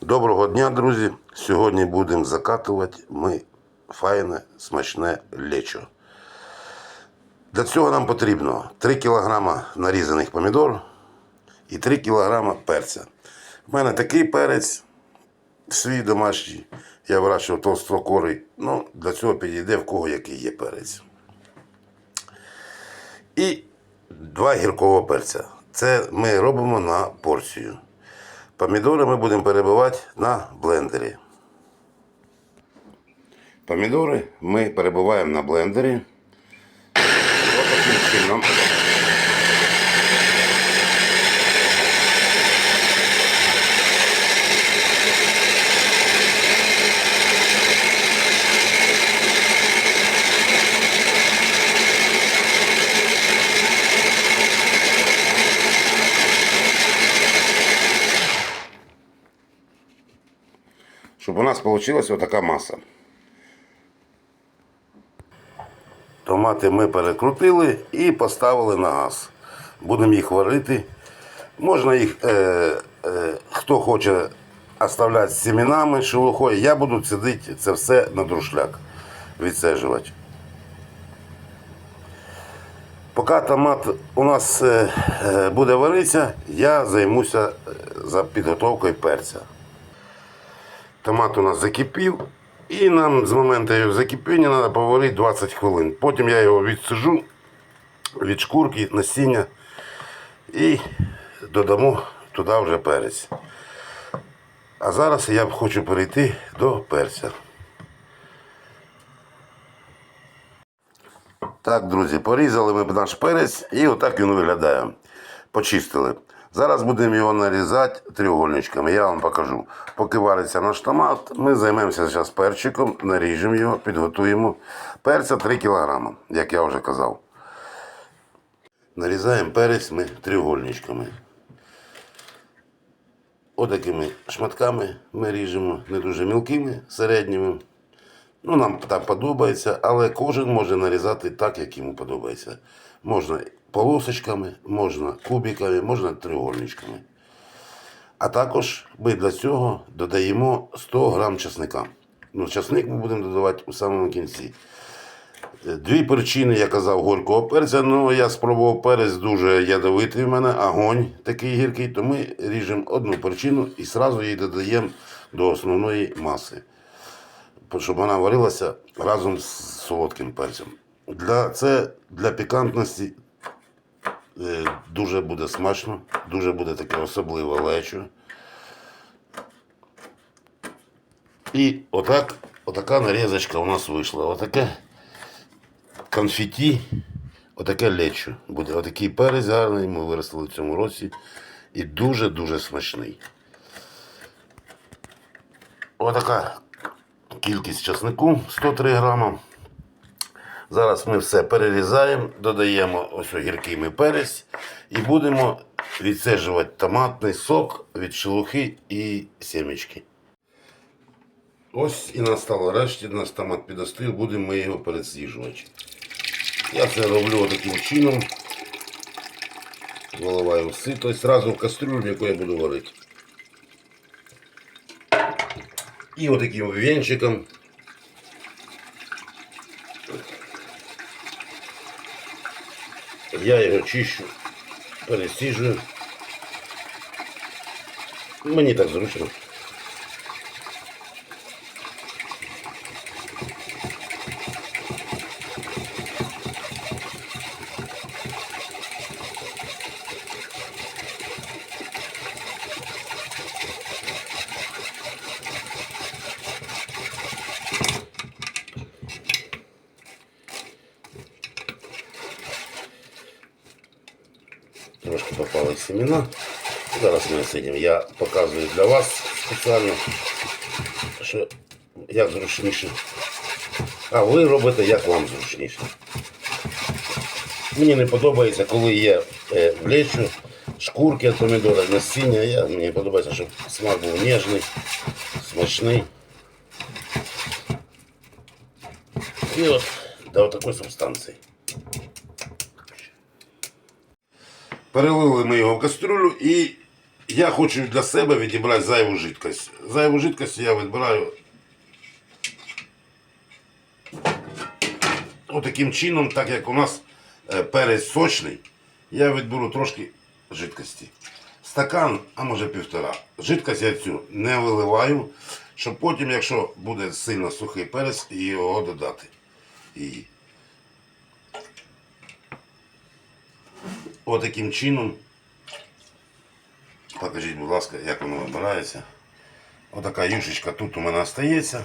Доброго дня, друзі! Сьогодні будемо закатувати ми файне смачне лечо. Для цього нам потрібно 3 кг нарізаних помідор і 3 кг перця. У мене такий перець свій домашній. Я вирощував толстокорий. Ну, для цього підійде в кого який є перець. І два гіркового перця. Це ми робимо на порцію. Помідори ми будемо перебивати на блендері. Помідори ми перебиваємо на блендері. Ось таким чином. Щоб у нас вийшла отака маса. Томати ми перекрутили і поставили на газ. Будемо їх варити. Можна їх, е, е, хто хоче оставляти з семенами, шелухою. Я буду сидити це все на друшляк, відсежувати. Поки томат у нас е, е, буде варитися, я займуся е, за підготовкою перця. Томат у нас закипів. І нам з моменту його закипіння треба поварити 20 хвилин. Потім я його відсижу від шкурки, насіння і додамо туди вже перець. А зараз я хочу перейти до перця. Так, друзі, порізали ми наш перець і отак він виглядає. Почистили. Зараз будемо його нарізати треугольничками. Я вам покажу. Поки вариться наш томат, ми займемося зараз перчиком, наріжемо його, підготуємо. Перця 3 кг, як я вже казав. Нарізаємо перець ми треугольничками. Отакими шматками ми ріжемо, не дуже мілкими, середніми. Ну, нам так подобається, але кожен може нарізати так, як йому подобається. Можна полосочками, можна кубиками, можна треугольничками. А також ми для цього додаємо 100 грам чесника. Ну, чесник ми будемо додавати у самому кінці. Е, Дві причини, я казав, горького перця. Ну, я спробував перець дуже ядовитий в мене, огонь такий гіркий, то ми ріжемо одну причину і одразу її додаємо до основної маси щоб вона варилася разом з солодким перцем. Для, це для пікантності дуже буде смачно, дуже буде таке особливе лечо. І отак, отака нарізочка у нас вийшла. Отаке конфеті, отаке лечо буде. Отакий перець гарний, ми виростили в цьому році. І дуже-дуже смачний. Отака кількість часнику 103 грама. Зараз ми все перерізаємо, додаємо ось гіркий ми перець і будемо відсаджувати томатний сок від шелухи і сімечки. Ось і настало решті, наш томат підостив, будемо ми його пересіжувати. Я це роблю таким чином. Виливаю все, тобто одразу в кастрюлю, в яку я буду варити. І отаким венчиком я його чищу, пересіжую. Мені так зручно. Трошки попали семена. Зараз ми сидимо. Я показую для вас спеціально, що як зручніше. А ви робите як вам зручніше. Мені не подобається, коли є е, влечу, шкурки від помідора, насіння. Я, мені подобається, щоб смак був ніжний, смачний. І от до такої субстанції. Перелили ми його в кастрюлю і я хочу для себе відібрати зайву жидкость. Зайву жидкость я відбираю отаким чином, так як у нас е, перець сочний, я відберу трошки жидкості. Стакан, а може півтора. Жидкость я цю не виливаю, щоб потім, якщо буде сильно сухий перець, його додати. І отаким чином. Покажіть, будь ласка, як воно вибирається. Отака юшечка тут у мене остається.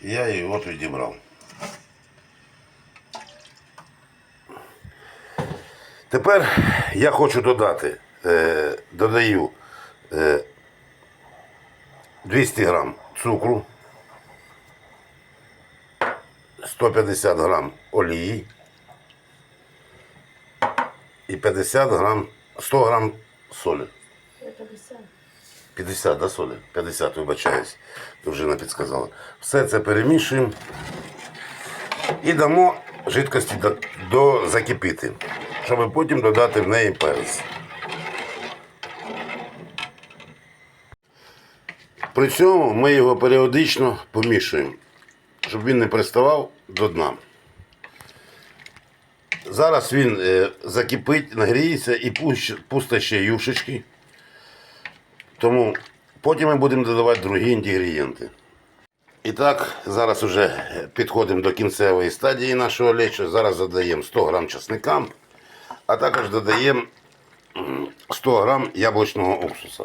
Я її от відібрав. Тепер я хочу додати, е, додаю е, 200 грам цукру, 150 грам олії і 50 грам, 100 грам солі. 50, да, солі? 50, вибачаюсь. Дружина підсказала. Все це перемішуємо і дамо жидкості до, до закипіти, щоб потім додати в неї перець. При цьому ми його періодично помішуємо, щоб він не приставав до дна. Зараз він е, закипить, нагріється і пусте ще юшечки. Тому потім ми будемо додавати другі інгредієнти. І так, зараз вже підходимо до кінцевої стадії нашого лечо. Зараз додаємо 100 грам чесника, а також додаємо 100 грам яблучного уксуса.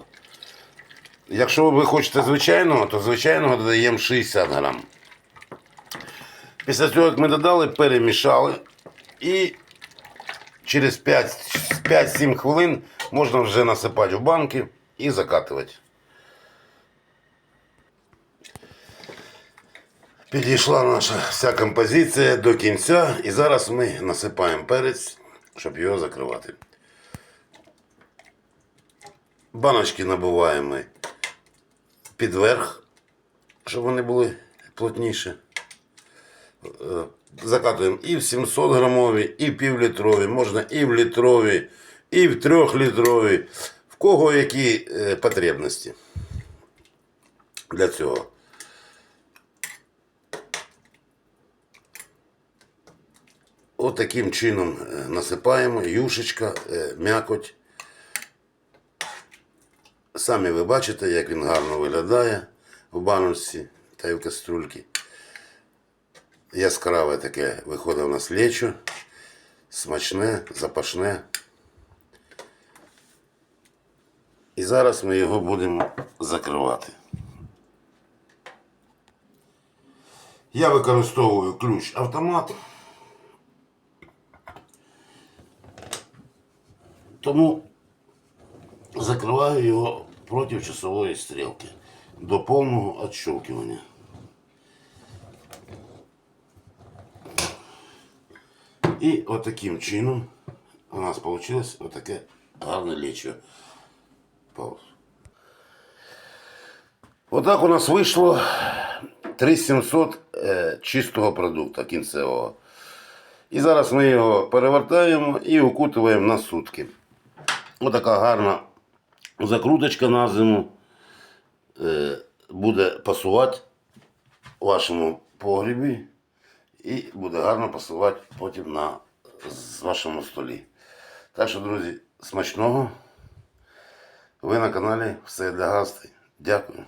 Якщо ви хочете звичайного, то звичайного додаємо 60 грам. Після цього, як ми додали, перемішали і через 5 5-7 хвилин можна вже насипати в банки і закатувати. Підійшла наша вся композиція до кінця, і зараз ми насипаємо перець, щоб його закривати. Баночки набиваємо ми під верх, щоб вони були плотніші. Закатуємо і в 700 грамові, і в півлітрові, можна і в літрові, і в трьохлітрові. В кого які е, потребності для цього. От таким чином е, насипаємо юшечка, е, м'якоть. Самі ви бачите, як він гарно виглядає в баночці та й в каструльці. Яскраве таке виходить у нас лечо, смачне, запашне. І зараз ми його будемо закривати. Я використовую ключ автомат. Тому закриваю його проти часової стрілки до повного відщелкування. І отаким чином у нас вийшло отаке гарне. Пауз. Отак у нас вийшло 3700 е, чистого продукту кінцевого. І зараз ми його перевертаємо і укутуємо на сутки. Отака гарна закруточка на зиму е, буде пасувати вашому погрібі і буде гарно пасувати потім на вашому столі. Так що, друзі, смачного. Ви на каналі Все для гостей. Дякую.